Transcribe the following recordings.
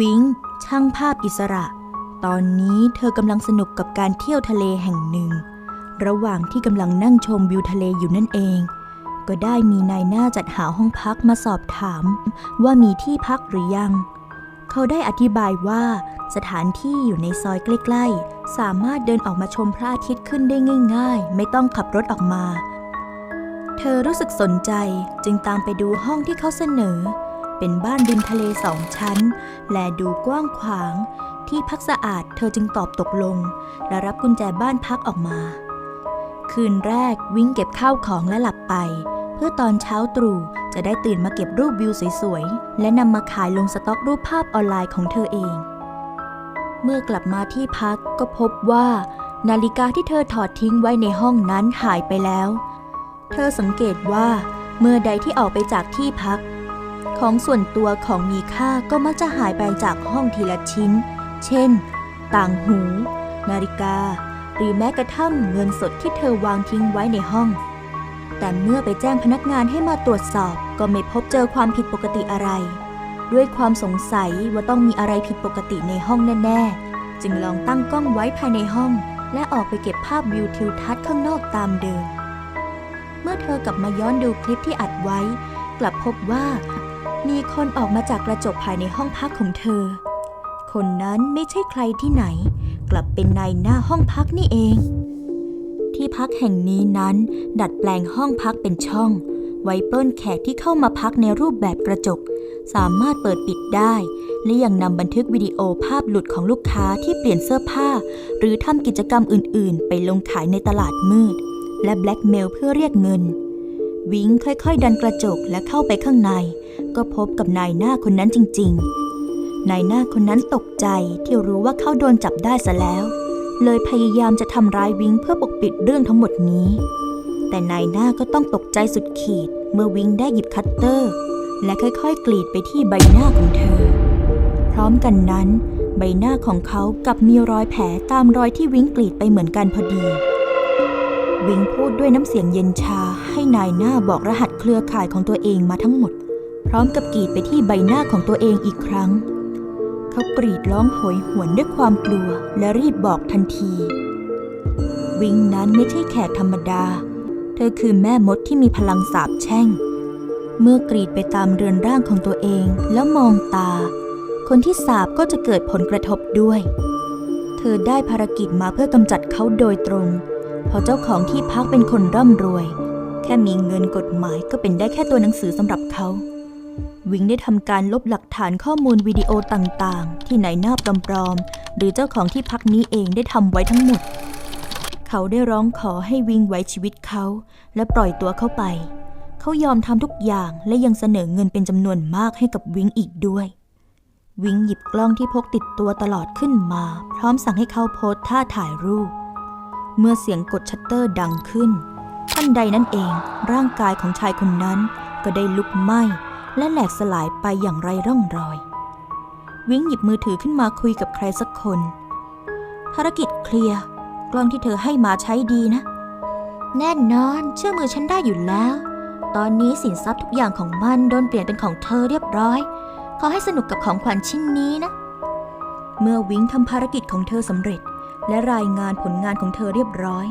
วิงช่างภาพอิสระ ตอนนี้เธอกำลังสนุกกับการเที่ยวทะเลแห่งหนึ่ง ระหว่างที่กำลังนั่งชมวิวทะเลอยู่นั่นเอง ก็ได้มีนายหน้าจัดหาห้องพักมาสอบถาม ว่ามีที่พักหรือยัง เขาได้อธิบายว่า สถานที่อยู่ในซอยใกล้ๆ สามารถเดินออกมาชมพระอาทิตย์ขึ้นได้ง่าย ๆ ไม่ต้องขับรถออกมา เธอรู้สึกสนใจจึงตามไปดูห้องที่เขาเสนอ เป็นบ้านริมทะเลสองชั้น และดูกว้างขวาง ที่พักสะอาดเธอจึงตอบตกลง และรับกุญแจบ้านพักออกมา คืนแรกวิ่งเก็บข้าวของและหลับไป เพื่อตอนเช้าตรู่จะได้ตื่นมาเก็บรูปวิวสวยๆ และนำมาขายลงสต็อกรูปภาพออนไลน์ของเธอเอง เมื่อกลับมาที่พักก็พบว่า นาฬิกาที่เธอถอดทิ้งไว้ในห้องนั้นหายไปแล้ว เธอสังเกตว่าเมื่อใดที่ออกไปจากที่พัก ของส่วนตัวของมีค่าก็มักจะหายไปจากห้องทีละชิ้น เช่น ต่างหู นาฬิกา หรือแม้กระทั่งเงินสดที่เธอวางทิ้งไว้ในห้อง แต่เมื่อไปแจ้งพนักงานให้มาตรวจสอบก็ไม่พบเจอความผิดปกติอะไร ด้วยความสงสัยว่าต้องมีอะไรผิดปกติในห้องแน่ๆ จึงลองตั้งกล้องไว้ภายในห้อง และออกไปเก็บภาพวิวทิวทัศน์ข้างนอกตามเดิม เมื่อเธอกลับมาย้อนดูคลิปที่อัดไว้ กลับพบว่า มีคนออกมาจากกระจกภายในห้องพักของเธอ คนนั้นไม่ใช่ใครที่ไหน กลับเป็นนายหน้าห้องพักนี่เอง ที่พักแห่งนี้นั้น ดัดแปลงห้องพักเป็นช่อง ไว้ปล้นแขกที่เข้ามาพักในรูปแบบกระจก สามารถเปิดปิดได้ และยังนำบันทึกวิดีโอภาพหลุดของลูกค้าที่เปลี่ยนเสื้อผ้า หรือทำกิจกรรมอื่น ๆ ไปลงขายในตลาดมืด และแบล็กเมลเพื่อเรียกเงินวิงค่อย ๆ ดันกระจกและเข้าไปข้างใน ก็พบกับนายหน้าคนนั้นจริง ๆ นายหน้าคนนั้นตกใจที่รู้ว่าเขาโดนจับได้ซะแล้ว เลยพยายามจะทำร้ายวิงเพื่อปกปิดเรื่องทั้งหมดนี้ แต่นายหน้าก็ต้องตกใจสุดขีดเมื่อวิงได้หยิบคัตเตอร์ และค่อยๆ กรีดไปที่ใบหน้าของเธอ พร้อมกันนั้น ใบหน้าของเขากับมีรอยแผลตามรอยที่วิงกรีดไปเหมือนกันพอดีวิงพูดด้วยน้ำเสียงเย็นชาให้นายหน้าบอกรหัสเครือข่ายของตัวเองมาทั้งหมด ร้อมกับกรีดไปที่ใบหน้าของตัวเองอีกครั้ง เขากรีดร้องโหยหวนด้วยความกลัวและรีบบอกทันที วิงนั้นไม่ใช่แขกธรรมดา เธอคือแม่มดที่มีพลังสาบแช่ง เมื่อกรีดไปตามเรือนร่างของตัวเองแล้วมองตา คนที่สาบก็จะเกิดผลกระทบด้วย เธอได้ภารกิจมาเพื่อกำจัดเขาโดยตรง เพราะเจ้าของที่พักเป็นคนร่ำรวย แค่มีเงินกฎหมายก็เป็นได้แค่ตัวหนังสือสำหรับเขา วิงได้ทำการลบหลักฐานข้อมูลวิดีโอต่างๆ ที่นายหน้าปลอมๆ หรือเจ้าของที่พักนี้เองได้ทำไว้ทั้งหมด เขาได้ร้องขอให้วิงไว้ชีวิตเขา และปล่อยตัวเข้าไป เขายอมทำทุกอย่างและยังเสนอเงินเป็นจำนวนมากให้กับวิงอีกด้วย วิงหยิบกล้องที่พกติดตัวตลอดขึ้นมา พร้อมสั่งให้เขาโพสท่าถ่ายรูป เมื่อเสียงกดชัตเตอร์ดังขึ้นทันใดนั้นเองร่างกายของชายคนนั้นก็ได้ลุกไหม้ และแหลกสลายไปอย่างไรร่องรอย วิ้งหยิบมือถือขึ้นมาคุยกับใครสักคน ภารกิจเคลียร์กล้องที่เธอให้มาใช้ดีนะ แน่นอนเชื่อมือฉันได้อยู่แล้ว ตอนนี้สินทรัพย์ทุกอย่างของมันโดนเปลี่ยนเป็นของเธอเรียบร้อย ขอให้สนุกกับของขวัญชิ้นนี้นะ เมื่อวิ้งทำภารกิจของเธอสำเร็จ และรายงานผลงานของเธอเรียบร้อย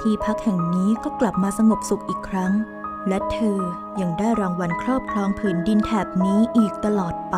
ที่พักแห่งนี้ก็กลับมาสงบสุขอีกครั้ง และเธอยังได้รางวัลครอบครองผืนดินแถบนี้อีกตลอดไป